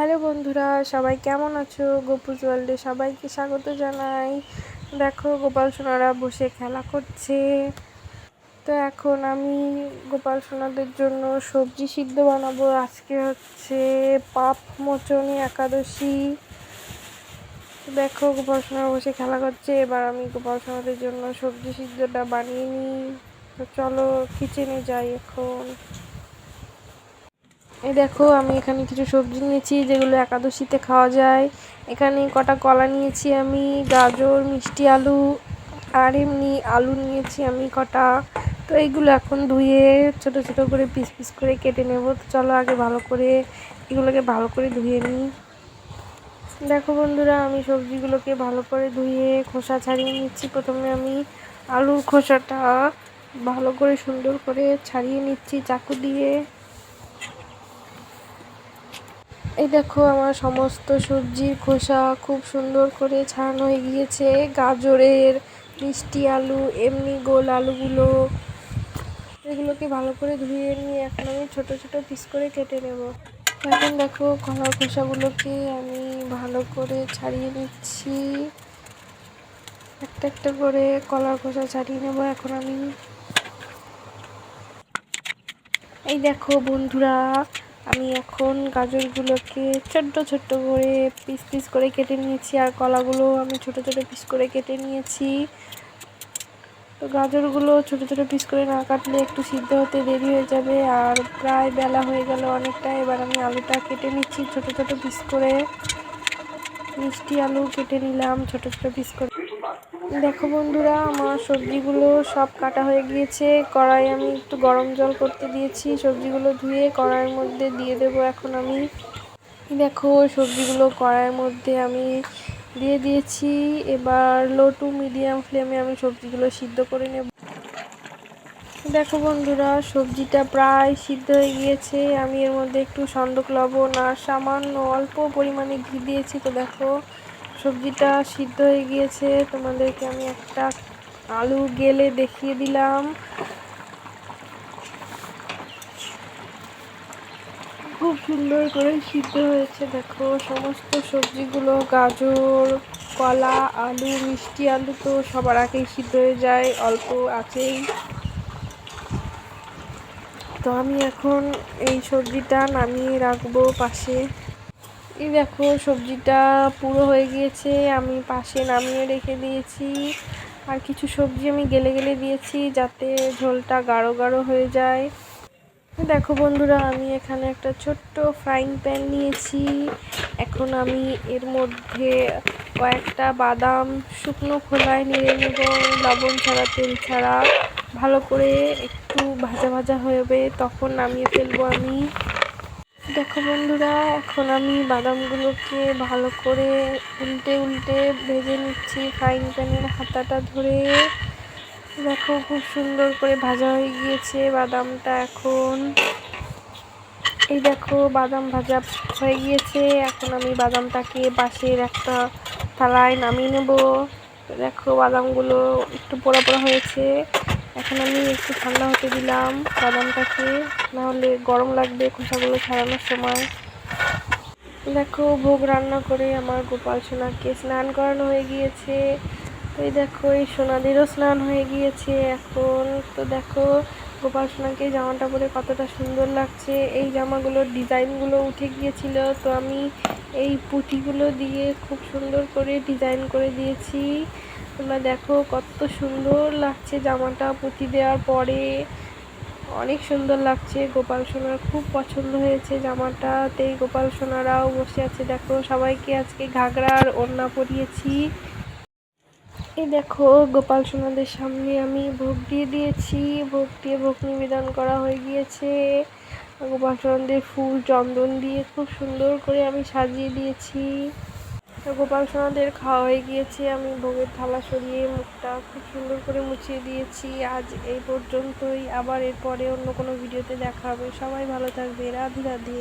Hello বন্ধুরা, সবাই কেমন আছো? গোপুজ ওয়ার্ল্ডে সবাইকে স্বাগত জানাই। দেখো, গোপাল সোনারা বসে খেলা করছে। তো এখন আমি গোপাল সোনাদের জন্য সবজি সিদ্ধ বানাবো। আজকে হচ্ছে পাপ মোচনী একাদশী। দেখো, গোপাল সোনারা বসে খেলা করছে। এবার আমি গোপাল সোনাদের জন্য সবজি সিদ্ধটা বানিয়ে নিই। তো চলো কিচেনে যাই এখন। এই দেখো, আমি এখানে কিছু সবজি নিয়েছি, যেগুলো একাদশীতে খাওয়া যায়। এখানে কটা কলা নিয়েছি আমি, গাজর, মিষ্টি আলু, আর এমনি আলু নিয়েছি আমি কটা। তো এইগুলো এখন ধুয়ে ছোট ছোট করে পিস পিস করে কেটে নেব। তো চলো আগে ভালো করে এগুলোকে ভালো করে ধুয়ে নিই। দেখো বন্ধুরা, আমি সবজিগুলোকে ভালো করে ধুয়ে খোসা ছাড়িয়ে নিচ্ছি। প্রথমে আমি আলুর খোসাটা ভালো করে সুন্দর করে ছাড়িয়ে নিচ্ছি চাকু দিয়ে। এই দেখো, আমার সমস্ত সবজির খোসা খুব সুন্দর করে ছাড়ানো হয়ে গিয়েছে। গাজরের মিষ্টি আলু, এমনি গোল আলুগুলো। এগুলোকে ভালো করে ধুয়ে নিয়ে এখন আমি ছোট ছোট পিস করে কেটে নেব। এখন দেখো কলার খোসাগুলোকে আমি ভালো করে ছাড়িয়ে নিচ্ছি। একটা একটা করে কলার খোসা ছাড়িয়ে নেব এখন আমি। এই দেখো বন্ধুরা আমি এখন গাজরগুলোকে ছোট্ট ছোট্ট করে পিস পিস করে কেটে নিয়েছি আর কলাগুলো আমি ছোট ছোট পিস করে কেটে নিয়েছি। তো গাজরগুলো ছোট ছোট পিস করে না কাটলে একটু সিদ্ধ হতে দেরি হয়ে যাবে আর প্রায় বেলা হয়ে গেল অনেকটা। এবার আমি আলুটা কেটে নিচ্ছি ছোট ছোট পিস করে। মিষ্টি আলু কেটে নিলাম ছোট ছোট পিস করে। দেখো বন্ধুরা, আমার সবজিগুলো সব কাটা হয়ে গিয়েছে। কড়াই আমি একটু গরম জল করতে দিয়েছি। সবজিগুলো ধুয়ে কড়াইয়ের মধ্যে দিয়ে দেব এখন আমি। দেখো, সবজিগুলো কড়াইয়ের মধ্যে আমি দিয়ে দিয়েছি। এবার লো টু মিডিয়াম ফ্লেমে আমি সবজিগুলো সিদ্ধ করে নেব। দেখো বন্ধুরা, সবজিটা প্রায় সিদ্ধ হয়ে গিয়েছে। আমি এর মধ্যে একটু সন্দক লবণ আর সামান্য অল্প পরিমাণে ঘি দিয়েছি, তো দেখো। সবজিটা সিদ্ধ হয়ে গিয়েছে। তোমাদেরকে আমি একটা আলু গেলে দেখিয়ে দিলাম। খুব সুন্দর করে সিদ্ধ হয়েছে, দেখো। সমস্ত সবজিগুলো, গাজর, কলা, আলু, মিষ্টি আলু তো সবার আগেই সিদ্ধ হয়ে যায়, অল্প আছেই। তো আমি এখন এই সবজিটা নামিয়ে রাখব পাশে। এই দেখো, সবজিটা পুরো হয়ে গিয়েছে, আমি পাশে নামিয়ে রেখে দিয়েছি। আর কিছু সবজি আমি গেলে গেলে দিয়েছি যাতে ঝোলটা গাঢ় গাঢ় হয়ে যায়। দেখো বন্ধুরা, আমি এখানে একটা ছোট্ট ফ্রাইং প্যান নিয়েছি। এখন আমি এর মধ্যে কয়েকটা বাদাম শুকনো খোলায় নেড়ে নেব, লবণ ছাড়া, তেল ছাড়া। ভালো করে একটু ভাজা ভাজা হবে তখন নামিয়ে ফেলব আমি। দেখো বন্ধুরা, এখন আমি বাদামগুলোকে ভালো করে উল্টে উল্টে ভেজে নিচ্ছি ফ্রাইং প্যানের হাতাটা ধরে। দেখো খুব সুন্দর করে ভাজা হয়ে গিয়েছে বাদামটা এখন। এই দেখো বাদাম ভাজা হয়ে গিয়েছে, এখন আমি বাদামটাকে পাশের একটা থালায় নামিয়ে নেব। দেখো বাদামগুলো একটু পোড়া পোড়া হয়েছে। এখন আমি একটু ঠান্ডা হতে দিলাম, বাদামটাকে। নাহলে গরম লাগবে খোসাগুলো ছাড়ানোর সময়। দেখো, ভোগ রান্না করে আমার গোপাল সোনাকে স্নান করানো হয়ে গিয়েছে। তো এই দেখো, এই সোনাদেরও স্নান হয়ে গিয়েছে এখন। তো দেখো, গোপাল সোনাকে জামাটা পরে কতটা সুন্দর লাগছে। এই জামাগুলোর ডিজাইনগুলো উঠে গিয়েছিল, তো আমি এই পুঁথিগুলো দিয়ে খুব সুন্দর করে ডিজাইন করে দিয়েছি। তোমরা দেখো কত সুন্দর লাগছে জামাটা পুঁতি দেওয়ার পরে। অনেক সুন্দর লাগছে। গোপাল সোনার খুব পছন্দ হয়েছে জামাটাতেই গোপাল সোনারাও বসে আছে। দেখো সবাইকে আজকে ঘাগরা আর ওড়না পরিয়েছি। এই দেখো গোপাল সোনাদের সামনে আমি ভোগ দিয়ে দিয়েছি। ভোগ দিয়ে ভোগ নিবেদন করা হয়ে গিয়েছে। গোপাল সোনাদের ফুল চন্দন দিয়ে খুব সুন্দর করে আমি সাজিয়ে দিয়েছি। গোপাল সোনাদের খাওয়া হয়ে গিয়েছে। আমি ভোগের থালা সরিয়ে মুখটা খুব সুন্দর করে মুছিয়ে দিয়েছি। আজ এই পর্যন্তই। আবার এরপরে অন্য কোনো ভিডিওতে দেখা হবে। সবাই ভালো থাকবে। রাধে রাধে।